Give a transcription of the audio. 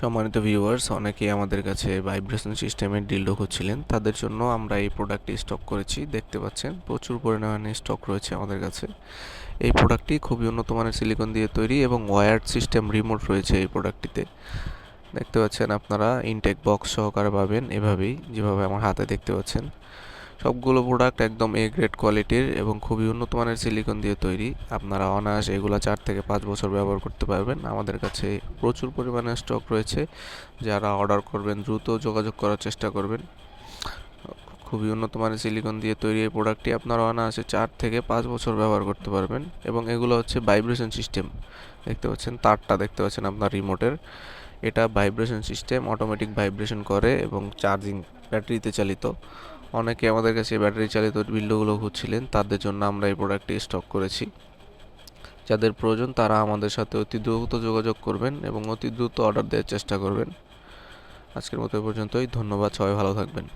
সম্মানিত ভিউয়ার্স অনেকেই আমাদের কাছে ভাইব্রেশন সিস্টেমের ডিল্ডো খুঁজছিলেন। তাদের জন্য আমরা এই প্রোডাক্টটি স্টক করেছি। দেখতে পাচ্ছেন, প্রচুর পরিমাণে স্টক রয়েছে আমাদের কাছে। এই প্রোডাক্টটি খুবই উন্নত মানের সিলিকন দিয়ে তৈরি এবং ওয়্যার্ড সিস্টেম রিমোট রয়েছে এই প্রোডাক্টটিতে দেখতে পাচ্ছেন আপনারা ইনটেক বক্স সহকারে পাবেন এভাবেই, যেভাবে আমার হাতে দেখতে পাচ্ছেন। সবগুলো প্রোডাক্ট একদম এ গ্রেড কোয়ালিটির এবং খুবই উন্নত মানের সিলিকন দিয়ে তৈরি। আপনারা অনায়াস এগুলো চার থেকে পাঁচ বছর ব্যবহার করতে পারবেন। আমাদের কাছে প্রচুর পরিমাণে স্টক রয়েছে। যারা অর্ডার করবেন, দ্রুত যোগাযোগ করার চেষ্টা করবেন। খুবই উন্নত মানের সিলিকন দিয়ে তৈরি এই প্রোডাক্টটি আপনারা অনায়াসে চার থেকে পাঁচ বছর ব্যবহার করতে পারবেন। এবং এগুলো হচ্ছে ভাইব্রেশন সিস্টেম দেখতে পাচ্ছেন, তারটা দেখতে পাচ্ছেন আপনার রিমোটের এটা ভাইব্রেশন সিস্টেম অটোমেটিক ভাইব্রেশন করে এবং চার্জিং ব্যাটারিতে চালিত। অনেকে আমাদের কাছে ব্যাটারি চালিত বিল্ডগুলো খুঁজছিলেন, তাদের জন্য আমরা এই প্রোডাক্টটি স্টক করেছি। যাদের প্রয়োজন তারা আমাদের সাথে অতি দ্রুত যোগাযোগ করবেন এবং অতি দ্রুত অর্ডার দেওয়ার চেষ্টা করবেন। আজকের মতো পর্যন্তই, ধন্যবাদ, সবাই ভালো থাকবেন।